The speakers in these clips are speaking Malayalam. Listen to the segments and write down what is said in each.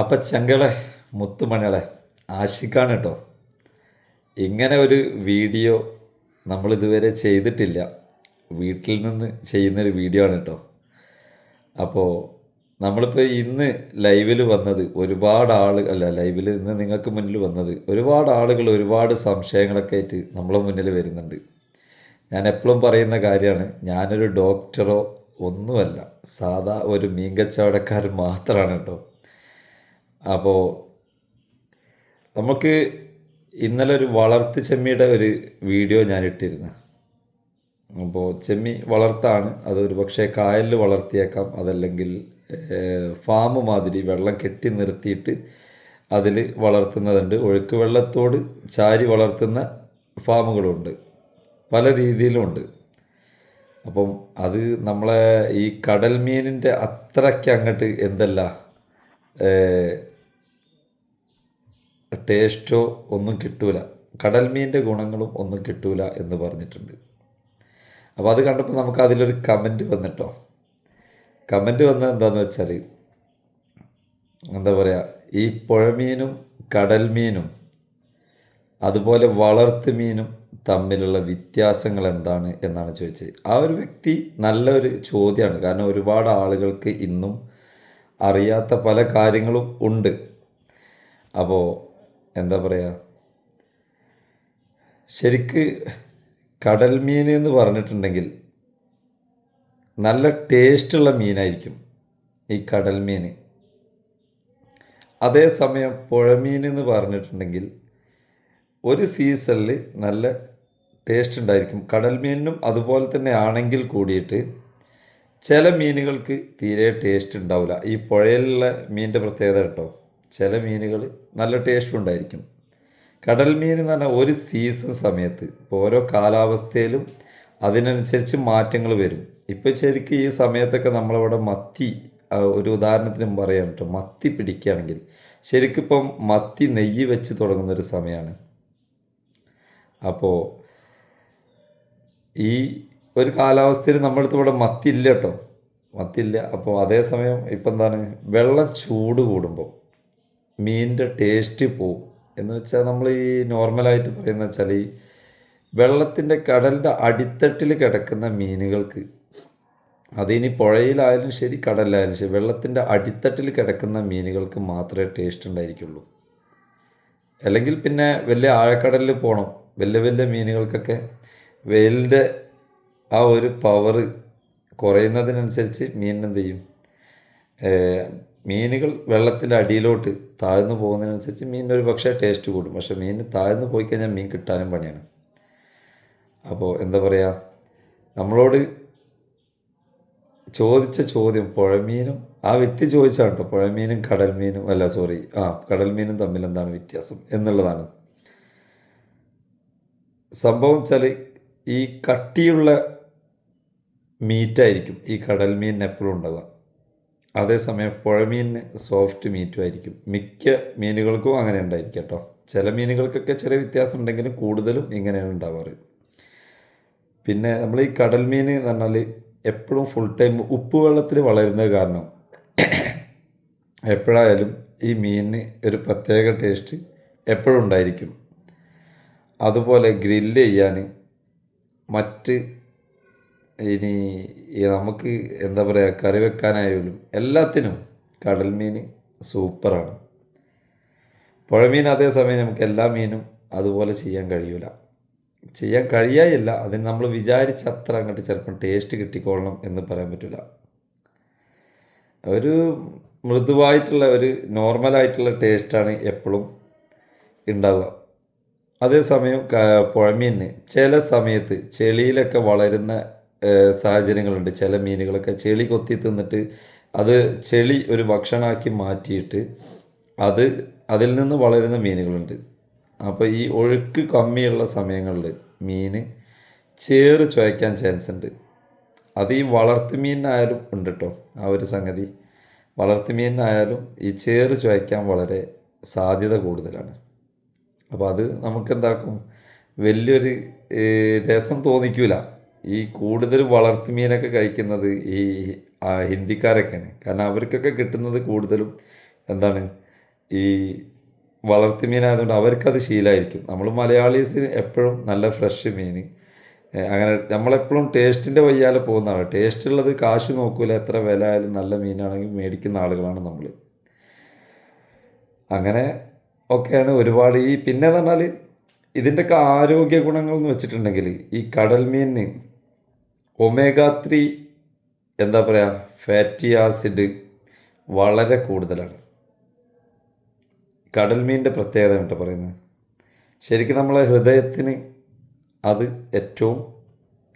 അപ്പം ചങ്കളെ മുത്തുമണികളെ ആശിക്കാണ് കേട്ടോ ഇങ്ങനെ ഒരു വീഡിയോ നമ്മളിതുവരെ ചെയ്തിട്ടില്ല. വീട്ടിൽ നിന്ന് ചെയ്യുന്നൊരു വീഡിയോ ആണ് കേട്ടോ അപ്പോൾ നമ്മളിപ്പോൾ ഇന്ന് ലൈവിൽ വന്നത് ഒരുപാട് ആൾ അല്ല ലൈവിൽ ഇന്ന് നിങ്ങൾക്ക് മുന്നിൽ വന്നത് ഒരുപാട് ആളുകൾ ഒരുപാട് സംശയങ്ങളൊക്കെ ആയിട്ട് നമ്മളെ മുന്നിൽ വരുന്നുണ്ട്. ഞാൻ എപ്പോഴും പറയുന്ന കാര്യമാണ് ഞാനൊരു ഡോക്ടറോ ഒന്നുമല്ല. സാധാ ഒരു മീൻ കച്ചവടക്കാരൻ മാത്രമാണ് കേട്ടോ അപ്പോൾ നമുക്ക് ഇന്നലെ ഒരു വളർത്ത് ചെമ്മിയുടെ ഒരു വീഡിയോ ഞാൻ ഇട്ടിരുന്നു അപ്പോൾ ചെമ്മി വളർത്താണ്. അത് ഒരു പക്ഷേ കായലിൽ വളർത്തിയേക്കാം. അതല്ലെങ്കിൽ ഫാം മാതിരി വെള്ളം കെട്ടി നിർത്തിയിട്ട് അതിൽ വളർത്തുന്നതുണ്ട്. ഒഴുക്ക് വെള്ളത്തോട് ചാരി വളർത്തുന്ന ഫാമുകളുണ്ട്. പല രീതിയിലുമുണ്ട് അപ്പം അത് നമ്മളെ ഈ കടൽ മീനിന്റെ അത്രയ്ക്ക് അങ്ങോട്ട് എന്തല്ല ടേസ്റ്റോ ഒന്നും കിട്ടൂല. കടൽ ഗുണങ്ങളും ഒന്നും കിട്ടൂല എന്ന് പറഞ്ഞിട്ടുണ്ട്. അപ്പോൾ അത് കണ്ടപ്പോൾ നമുക്ക് അതിലൊരു കമന്റ് വന്നിട്ടോ. കമന്റ് വന്ന എന്താണെന്ന് വെച്ചാൽ എന്താ പറയുക ഈ പുഴമീനും കടൽ മീനും അതുപോലെ വളർത്ത് മീനും തമ്മിലുള്ള വ്യത്യാസങ്ങൾ എന്താണ് എന്നാണ് ചോദിച്ചത്. ആ ഒരു വ്യക്തി നല്ലൊരു ചോദ്യമാണ്. കാരണം ഒരുപാട് ആളുകൾക്ക് ഇന്നും അറിയാത്ത പല കാര്യങ്ങളും ഉണ്ട്. അപ്പോൾ എന്താ പറയുക ശരിക്ക് കടൽ മീൻ എന്ന് പറഞ്ഞിട്ടുണ്ടെങ്കിൽ നല്ല ടേസ്റ്റുള്ള മീനായിരിക്കും ഈ കടൽ മീൻ. അതേസമയം പുഴമീൻ എന്ന് പറഞ്ഞിട്ടുണ്ടെങ്കിൽ ഒരു സീസണിൽ നല്ല ടേസ്റ്റ് ഉണ്ടായിരിക്കും. കടൽ മീനിനും അതുപോലെ തന്നെ ആണെങ്കിൽ കൂടിയിട്ട് ചില മീനുകൾക്ക് തീരെ ടേസ്റ്റ് ഉണ്ടാവില്ല ഈ പുഴയിലുള്ള മീനിന്റെ പ്രത്യേകത കേട്ടോ. ചില മീനുകൾ നല്ല ടേസ്റ്റ് ഉണ്ടായിരിക്കും. കടൽ മീൻ എന്ന് പറഞ്ഞാൽ ഒരു സീസൺ സമയത്ത്. ഇപ്പോൾ ഓരോ കാലാവസ്ഥയിലും അതിനനുസരിച്ച് മാറ്റങ്ങൾ വരും. ഇപ്പോൾ ശരിക്കും ഈ സമയത്തൊക്കെ നമ്മളവിടെ മത്തി ഒരു ഉദാഹരണത്തിന് പറയാം കേട്ടോ. മത്തി പിടിക്കുകയാണെങ്കിൽ ശരിക്കും ഇപ്പം മത്തി നെയ്യ് വെച്ച് തുടങ്ങുന്നൊരു സമയമാണ്. അപ്പോൾ ഈ ഒരു കാലാവസ്ഥയിൽ നമ്മളടുത്ത് ഇവിടെ മത്തി ഇല്ല കേട്ടോ. മത്തി ഇല്ല. അപ്പോൾ അതേസമയം ഇപ്പം എന്താണ്? വെള്ളം ചൂട് കൂടുമ്പോൾ മീനിന്റെ ടേസ്റ്റ് പോവും. എന്ന് വെച്ചാൽ നമ്മൾ ഈ നോർമലായിട്ട് പറയുന്ന വെച്ചാൽ ഈ വെള്ളത്തിന്റെ കടലിന്റെ അടിത്തട്ടിൽ കിടക്കുന്ന മീനുകൾക്ക് അതിനി പുഴയിലായാലും ശരി കടലിലായാലും ശരി വെള്ളത്തിന്റെ അടിത്തട്ടിൽ കിടക്കുന്ന മീനുകൾക്ക് മാത്രമേ ടേസ്റ്റ് ഉണ്ടായിരിക്കുള്ളൂ. അല്ലെങ്കിൽ പിന്നെ വലിയ ആഴക്കടലിൽ പോകണം വലിയ വലിയ മീനുകൾക്കൊക്കെ വെയിലിന്റെ ആ ഒരു പവർ കുറയുന്നതിനനുസരിച്ച് മീൻ എന്ത് ചെയ്യും മീനുകൾ വെള്ളത്തിന്റെ അടിയിലോട്ട് താഴ്ന്നു പോകുന്നതിനനുസരിച്ച് മീനിന് ഒരു പക്ഷേ ടേസ്റ്റ് കൂടും. പക്ഷേ മീൻ താഴ്ന്നു പോയി കഴിഞ്ഞാൽ മീൻ കിട്ടാനും പണിയാണ്. അപ്പോൾ എന്താ പറയുക നമ്മളോട് ചോദിച്ച ചോദ്യം പുഴമീനും ആ വ്യക്തി ചോദിച്ചാണ് കേട്ടോ പുഴമീനും കടൽ മീനും അല്ല സോറി ആ കടൽ മീനും തമ്മിൽ എന്താണ് വ്യത്യാസം എന്നുള്ളതാണ്. സംഭവം വെച്ചാൽ ഈ കട്ടിയുള്ള മീറ്റായിരിക്കും ഈ കടൽ മീനിന് എപ്പോഴും ഉണ്ടാവുക. അതേസമയം പുഴമീനിന് സോഫ്റ്റ് മീറ്റും ആയിരിക്കും. മിക്ക മീനുകൾക്കും അങ്ങനെ ഉണ്ടായിരിക്കും കേട്ടോ. ചില മീനുകൾക്കൊക്കെ ചെറിയ വ്യത്യാസം ഉണ്ടെങ്കിലും കൂടുതലും ഇങ്ങനെയാണ് ഉണ്ടാവാറ്. പിന്നെ നമ്മൾ ഈ കടൽ മീൻ എന്ന് പറഞ്ഞാൽ എപ്പോഴും ഫുൾ ടൈം ഉപ്പ് വെള്ളത്തിൽ വളരുന്നത് കാരണം എപ്പോഴായാലും ഈ മീനിന് ഒരു പ്രത്യേക ടേസ്റ്റ് എപ്പോഴും ഉണ്ടായിരിക്കും. അതുപോലെ ഗ്രില്ല് ചെയ്യാൻ മറ്റ് ഇനി നമുക്ക് എന്താ പറയുക കറി വെക്കാനായാലും എല്ലാത്തിനും കടൽ മീൻ സൂപ്പറാണ്. പുഴമീൻ അതേസമയം നമുക്ക് എല്ലാ മീനും അതുപോലെ ചെയ്യാൻ കഴിയൂല. ചെയ്യാൻ കഴിയായില്ല അതിന് നമ്മൾ വിചാരിച്ച അത്ര അങ്ങോട്ട് ചിലപ്പം ടേസ്റ്റ് കിട്ടിക്കോളണം എന്ന് പറയാൻ പറ്റില്ല ഒരു മൃദുവായിട്ടുള്ള ഒരു നോർമലായിട്ടുള്ള ടേസ്റ്റാണ് എപ്പോഴും ഉണ്ടാവുക അതേസമയം പുഴമീനിന് ചില സമയത്ത് ചെളിയിലൊക്കെ വളരുന്ന സാഹചര്യങ്ങളുണ്ട്. ചില മീനുകളൊക്കെ ചെളി കൊത്തി തിന്നിട്ട് അത് ചെളി ഒരു ഭക്ഷണമാക്കി മാറ്റിയിട്ട് അത് അതിൽ നിന്ന് വളരുന്ന മീനുകളുണ്ട്. അപ്പോൾ ഈ ഒഴുക്ക് കമ്മിയുള്ള സമയങ്ങളിൽ മീൻ ചേറ് ചുവയ്ക്കാൻ ചാൻസ് ഉണ്ട് അത് ഈ വളർത്തു മീനിനായാലും ഉണ്ട് കേട്ടോ ആ ഒരു സംഗതി. വളർത്തു മീനിനായാലും ഈ ചേറ് ചുവയ്ക്കാൻ വളരെ സാധ്യത കൂടുതലാണ്. അപ്പോൾ അത് നമുക്കെന്താക്കും? വലിയൊരു രസം തോന്നിക്കൂല. ഈ കൂടുതൽ വളർത്തു മീനൊക്കെ കഴിക്കുന്നത് ഈ ഹിന്ദിക്കാരൊക്കെയാണ്. കാരണം അവർക്കൊക്കെ കിട്ടുന്നത് കൂടുതലും എന്താണ്? ഈ വളർത്തു മീനായതുകൊണ്ട് അവർക്കത് ശീലമായിരിക്കും നമ്മൾ മലയാളീസിന് എപ്പോഴും നല്ല ഫ്രഷ് മീൻ. അങ്ങനെ നമ്മളെപ്പോഴും ടേസ്റ്റിന്റെ വയ്യാലെ പോകുന്നതാണ്. ടേസ്റ്റ് ഉള്ളത് കാശ് നോക്കൂല എത്ര വില ആയാലും നല്ല മീനാണെങ്കിൽ മേടിക്കുന്ന ആളുകളാണ് നമ്മൾ. അങ്ങനെ ഒക്കെയാണ് ഒരുപാട് ഈ പിന്നെ പറഞ്ഞാൽ ഇതിന്റെയൊക്കെ ആരോഗ്യ ഗുണങ്ങൾ എന്ന് വെച്ചിട്ടുണ്ടെങ്കിൽ ഈ കടൽ മീനിന് ഒമേഗ ത്രീ എന്താ പറയുക ഫാറ്റി ആസിഡ് വളരെ കൂടുതലാണ്. കടൽ മീനിന്റെ പ്രത്യേകത കേട്ടോ പറയുന്നത് ശരിക്കും നമ്മളെ ഹൃദയത്തിന് അത് ഏറ്റവും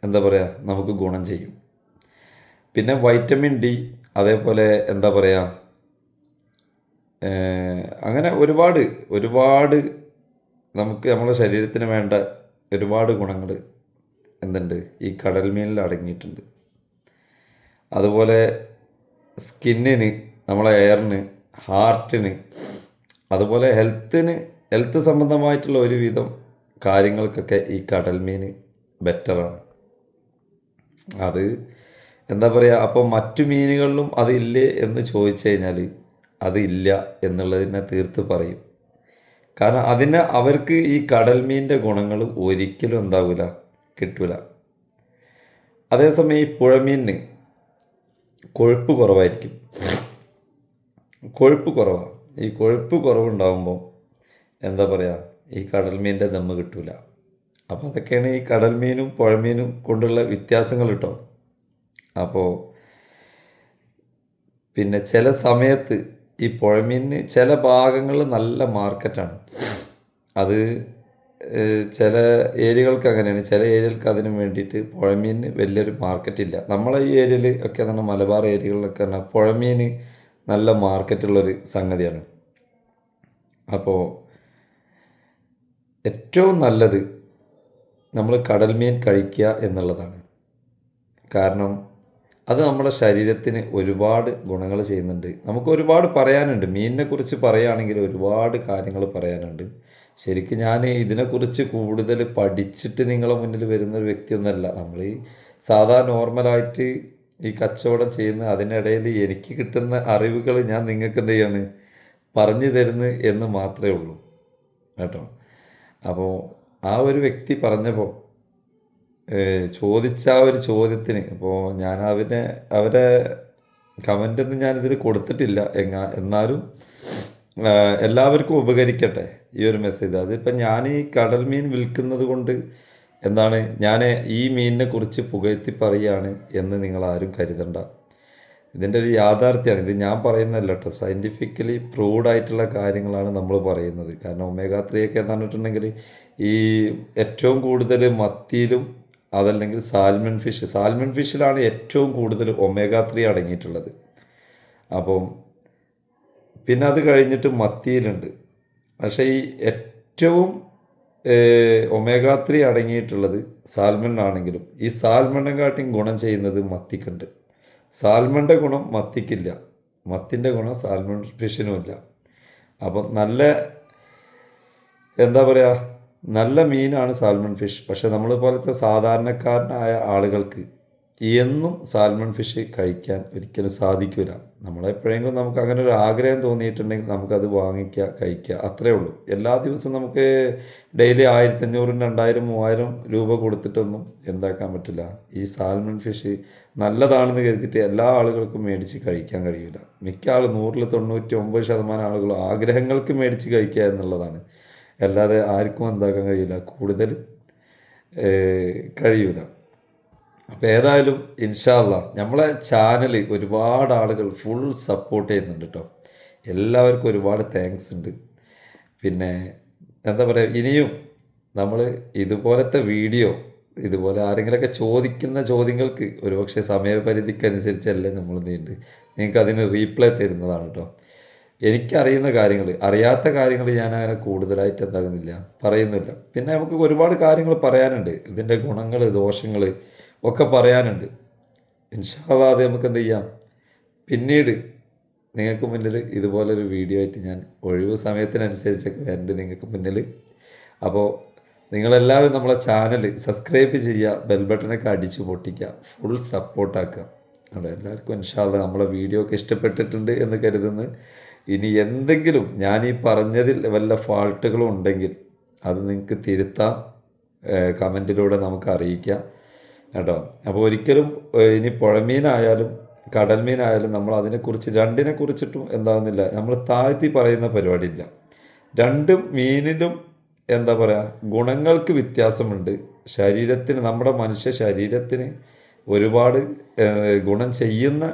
എന്താ പറയുക നമുക്ക് ഗുണം ചെയ്യും. പിന്നെ വൈറ്റമിൻ ഡി അതേപോലെ എന്താ പറയുക അങ്ങനെ ഒരുപാട് ഒരുപാട് നമുക്ക് നമ്മുടെ ശരീരത്തിന് വേണ്ട ഒരുപാട് ഗുണങ്ങൾ എന്തുണ്ട്? ഈ കടൽ മീനിൽ അടങ്ങിയിട്ടുണ്ട്. അതുപോലെ സ്കിന്നിന് നമ്മളെ എയറിന് ഹാർട്ടിന് അതുപോലെ ഹെൽത്തിന് ഹെൽത്ത് സംബന്ധമായിട്ടുള്ള ഒരുവിധം കാര്യങ്ങൾക്കൊക്കെ ഈ കടൽ മീൻ ബെറ്ററാണ്. അത് എന്താ പറയുക അപ്പോൾ മറ്റു മീനുകളിലും അതില്ലേ എന്ന് ചോദിച്ചു കഴിഞ്ഞാൽ അതില്ല എന്നുള്ളതിനെ തീർത്ത് പറയും. കാരണം അതിന് അവർക്ക് ഈ കടൽ മീനിന്റെ ഗുണങ്ങൾ ഒരിക്കലും എന്താവില്ല കിട്ടൂല. അതേസമയം ഈ പുഴമീനിന് കൊഴുപ്പ് കുറവായിരിക്കും. കൊഴുപ്പ് കുറവാണ് ഈ കൊഴുപ്പ് കുറവുണ്ടാകുമ്പോൾ എന്താ പറയുക ഈ കടൽ മീനിന്റെ ദമ്മ് കിട്ടൂല. അപ്പോൾ അതൊക്കെയാണ് ഈ കടൽ മീനും പുഴമീനും കൊണ്ടുള്ള വ്യത്യാസങ്ങൾ കേട്ടോ അപ്പോൾ പിന്നെ ചില സമയത്ത് ഈ പുഴമീനിന് ചില ഭാഗങ്ങളിൽ നല്ല മാർക്കറ്റാണ്. അത് ചില ഏരിയകൾക്ക് അങ്ങനെയാണ്. ചില ഏരിയകൾക്ക് അതിന് വേണ്ടിയിട്ട് പുഴമീനിന് വലിയൊരു മാർക്കറ്റ് ഇല്ല നമ്മളെ ഈ ഏരിയയിൽ ഒക്കെ തന്നെ മലബാർ ഏരിയകളിലൊക്കെ തന്നെ പുഴമീന് നല്ല മാർക്കറ്റുള്ളൊരു സംഗതിയാണ്. അപ്പോൾ ഏറ്റവും നല്ലത് നമ്മൾ കടൽ മീൻ കഴിക്കുക എന്നുള്ളതാണ്. കാരണം അത് നമ്മുടെ ശരീരത്തിന് ഒരുപാട് ഗുണങ്ങൾ ചെയ്യുന്നുണ്ട്. നമുക്ക് ഒരുപാട് പറയാനുണ്ട്. മീനിനെ കുറിച്ച് പറയുകയാണെങ്കിൽ ഒരുപാട് കാര്യങ്ങൾ പറയാനുണ്ട്. ശരിക്കും ഞാൻ ഇതിനെക്കുറിച്ച് കൂടുതൽ പഠിച്ചിട്ട് നിങ്ങളെ മുന്നിൽ വരുന്ന ഒരു വ്യക്തിയൊന്നുമല്ല നമ്മൾ ഈ സാധാ നോർമലായിട്ട് ഈ കച്ചവടം ചെയ്യുന്ന അതിനിടയിൽ എനിക്ക് കിട്ടുന്ന അറിവുകൾ ഞാൻ നിങ്ങൾക്ക് എന്ത് ചെയ്യാണ് പറഞ്ഞു തരുന്നു എന്ന് മാത്രമേ ഉള്ളൂ. കേട്ടോ? അപ്പോൾ ആ ഒരു വ്യക്തി പറഞ്ഞപ്പോൾ ചോദിച്ച ആ ഒരു ചോദ്യത്തിന് ഇപ്പോൾ ഞാൻ അവനെ അവരെ കമന്റൊന്നും ഞാനിതിൽ കൊടുത്തിട്ടില്ല. എങ്ങാ എന്നാലും എല്ലാവർക്കും ഉപകരിക്കട്ടെ ഈ ഒരു മെസ്സേജ് അതിപ്പോൾ ഞാൻ ഈ കടൽ മീൻ വിൽക്കുന്നത് കൊണ്ട് എന്താണ് ഞാൻ ഈ മീനിനെ കുറിച്ച് പുകഴ്ത്തി പറയുകയാണ് എന്ന് നിങ്ങൾ ആരും കരുതണ്ട. ഇതിന്റെ ഒരു യാഥാർത്ഥ്യമാണ് ഇത് ഞാൻ പറയുന്നതല്ല കേട്ടോ സയന്റിഫിക്കലി പ്രൂവ്ഡ് ആയിട്ടുള്ള കാര്യങ്ങളാണ് നമ്മൾ പറയുന്നത്. കാരണം ഒമേഗ ത്രീ ഒക്കെ എന്ന് പറഞ്ഞിട്ടുണ്ടെങ്കിൽ ഈ ഏറ്റവും കൂടുതൽ മത്തിയിലും അതല്ലെങ്കിൽ സാൽമൺ ഫിഷ് സാൽമൺ ഫിഷിലാണ് ഏറ്റവും കൂടുതൽ ഒമേഗ ത്രീ അടങ്ങിയിട്ടുള്ളത്. അപ്പം പിന്നെ അത് കഴിഞ്ഞിട്ട് മത്തിയിലുണ്ട്. പക്ഷേ ഈ ഏറ്റവും ഒമേഗ ത്രീ അടങ്ങിയിട്ടുള്ളത് സാൽമൺ ആണെങ്കിലും ഈ സാൽമണിനെക്കാട്ടിയും ഗുണം ചെയ്യുന്നത് മത്തിക്കുണ്ട്. സാൽമണിന്റെ ഗുണം മത്തിക്കില്ല. മത്തിന്റെ ഗുണം സാൽമൺ ഫിഷിനുമില്ല അപ്പം നല്ല എന്താ പറയുക നല്ല മീനാണ് സാൽമൺ ഫിഷ്. പക്ഷെ നമ്മൾ പോലത്തെ സാധാരണക്കാരനായ ആളുകൾക്ക് എന്നും സാൽമൺ ഫിഷ് കഴിക്കാൻ ഒരിക്കലും സാധിക്കില്ല നമ്മളെപ്പോഴെങ്കിലും നമുക്ക് അങ്ങനെ ഒരു ആഗ്രഹം തോന്നിയിട്ടുണ്ടെങ്കിൽ നമുക്കത് വാങ്ങിക്കുക കഴിക്കുക. അത്രേ ഉള്ളൂ. എല്ലാ ദിവസവും നമുക്ക് ഡെയിലി ആയിരത്തഞ്ഞൂറും രണ്ടായിരം മൂവായിരം രൂപ കൊടുത്തിട്ടൊന്നും എന്താക്കാൻ പറ്റില്ല. ഈ സാൽമൺ ഫിഷ് നല്ലതാണെന്ന് കരുതിയിട്ട് എല്ലാ ആളുകൾക്കും മേടിച്ച് കഴിക്കാൻ കഴിയില്ല മിക്ക ആൾ നൂറിൽ തൊണ്ണൂറ്റി ഒമ്പത് ശതമാനം ആളുകളും ആഗ്രഹങ്ങൾക്ക് മേടിച്ച് കഴിക്കുക എന്നുള്ളതാണ്. അല്ലാതെ ആർക്കും എന്താക്കാൻ കഴിയില്ല കൂടുതൽ കഴിയൂല. അപ്പോൾ ഏതായാലും ഇൻഷാല്ല നമ്മളെ ചാനൽ ഒരുപാട് ആളുകൾ ഫുൾ സപ്പോർട്ട് ചെയ്യുന്നുണ്ട് കേട്ടോ എല്ലാവർക്കും ഒരുപാട് താങ്ക്സ് ഉണ്ട്. പിന്നെ എന്താ പറയുക ഇനിയും നമ്മൾ ഇതുപോലത്തെ വീഡിയോ ഇതുപോലെ ആരെങ്കിലുമൊക്കെ ചോദിക്കുന്ന ചോദ്യങ്ങൾക്ക് ഒരുപക്ഷെ സമയപരിധിക്കനുസരിച്ചല്ലേ നമ്മൾ നീണ്ട് നിങ്ങൾക്ക് അതിന് റീപ്ലൈ തരുന്നതാണ് കേട്ടോ എനിക്കറിയുന്ന കാര്യങ്ങൾ അറിയാത്ത കാര്യങ്ങൾ ഞാൻ അങ്ങനെ കൂടുതലായിട്ട് എന്താകുന്നില്ല പറയുന്നില്ല. പിന്നെ നമുക്ക് ഒരുപാട് കാര്യങ്ങൾ പറയാനുണ്ട്. ഇതിന്റെ ഗുണങ്ങൾ ദോഷങ്ങൾ ഒക്കെ പറയാനുണ്ട്. ഇൻഷാല്ലാ അത് നമുക്ക് എന്ത് ചെയ്യാം? പിന്നീട് നിങ്ങൾക്ക് മുന്നിൽ ഇതുപോലൊരു വീഡിയോ ആയിട്ട് ഞാൻ ഒഴിവ് സമയത്തിനനുസരിച്ചൊക്കെ വരുന്നുണ്ട് നിങ്ങൾക്ക് മുന്നിൽ. അപ്പോൾ നിങ്ങളെല്ലാവരും നമ്മളെ ചാനൽ സബ്സ്ക്രൈബ് ചെയ്യുക ബെൽ ബട്ടണൊക്കെ അടിച്ച് പൊട്ടിക്കുക ഫുൾ സപ്പോർട്ടാക്കുക അവിടെ എല്ലാവർക്കും ഇൻഷാല്ല നമ്മളെ വീഡിയോ ഒക്കെ ഇഷ്ടപ്പെട്ടിട്ടുണ്ട് എന്ന് കരുതുന്നു. ഇനി എന്തെങ്കിലും ഞാൻ ഈ പറഞ്ഞതിൽ വല്ല ഫാൾട്ടുകളും ഉണ്ടെങ്കിൽ അത് നിങ്ങൾക്ക് തിരുത്താം. കമന്റിലൂടെ നമുക്ക് അറിയിക്കാം. കേട്ടോ. അപ്പോൾ ഒരിക്കലും ഇനി പുഴമീനായാലും കടൽ മീനായാലും നമ്മൾ അതിനെക്കുറിച്ച് രണ്ടിനെ കുറിച്ചിട്ടും എന്താകുന്നില്ല നമ്മൾ താഴ്ത്തി പറയുന്ന പരിപാടിയില്ല. രണ്ടും മീനിലും എന്താ പറയുക ഗുണങ്ങൾക്ക് വ്യത്യാസമുണ്ട്. ശരീരത്തിന് നമ്മുടെ മനുഷ്യ ശരീരത്തിന് ഒരുപാട് ഗുണം ചെയ്യുന്ന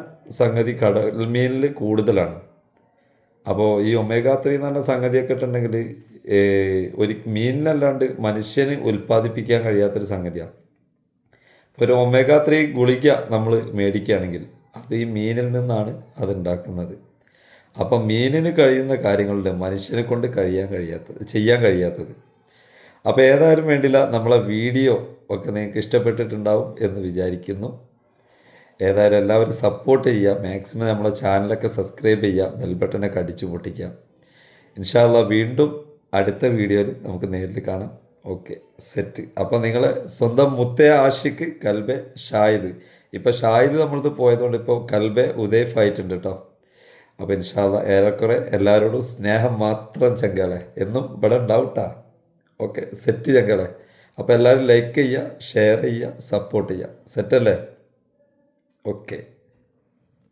സംഗതി കടൽ മീനിൽ കൂടുതലാണ്. അപ്പോൾ ഈ ഒമേഗ എന്ന് പറഞ്ഞ സംഗതിയൊക്കെ ഇട്ടുണ്ടെങ്കിൽ ഒരു മീനിനല്ലാണ്ട് മനുഷ്യന് ഉൽപ്പാദിപ്പിക്കാൻ കഴിയാത്തൊരു സംഗതിയാണ്. ഒരു ഒമേഗ ത്രീ ഗുളിക നമ്മൾ മേടിക്കുകയാണെങ്കിൽ അത് ഈ മീനിൽ നിന്നാണ് അത് ഉണ്ടാക്കുന്നത് അപ്പം മീനിന് കഴിയുന്ന കാര്യങ്ങളുണ്ട് മനുഷ്യനെ കൊണ്ട് കഴിയാൻ കഴിയാത്തത് ചെയ്യാൻ കഴിയാത്തത്. അപ്പോൾ ഏതായാലും വേണ്ടില്ല നമ്മളെ വീഡിയോ ഒക്കെ നിങ്ങൾക്ക് ഇഷ്ടപ്പെട്ടിട്ടുണ്ടാവും എന്ന് വിചാരിക്കുന്നു. ഏതായാലും എല്ലാവരും സപ്പോർട്ട് ചെയ്യുക മാക്സിമം നമ്മളെ ചാനലൊക്കെ സബ്സ്ക്രൈബ് ചെയ്യുക ബെൽ ബട്ടനൊക്കെ അടിച്ചു പൊട്ടിക്കുക ഇൻഷാല്ല വീണ്ടും അടുത്ത വീഡിയോയിൽ നമുക്ക് നേരിൽ കാണാം. Okay set. അപ്പോൾ നിങ്ങൾ സ്വന്തം മുത്തേ ആഷിക്ക് കൽബെ ഷായിദ് ഇപ്പോൾ ഷായിദ് നമ്മളത് പോയതുകൊണ്ട് ഇപ്പോൾ കൽബെ ഉദയഫ് ആയിട്ടുണ്ട് കേട്ടോ അപ്പോൾ ഇൻഷാല്ല ഏറെക്കുറെ എല്ലാവരോടും സ്നേഹം മാത്രം ചെങ്കളെ. എന്നും ഇവിടെ ഉണ്ടാവട്ടാ. Okay set ചെങ്കളെ. അപ്പോൾ എല്ലാവരും ലൈക്ക് ചെയ്യുക ഷെയർ ചെയ്യുക സപ്പോർട്ട് ചെയ്യുക. സെറ്റല്ലേ? ഓക്കെ.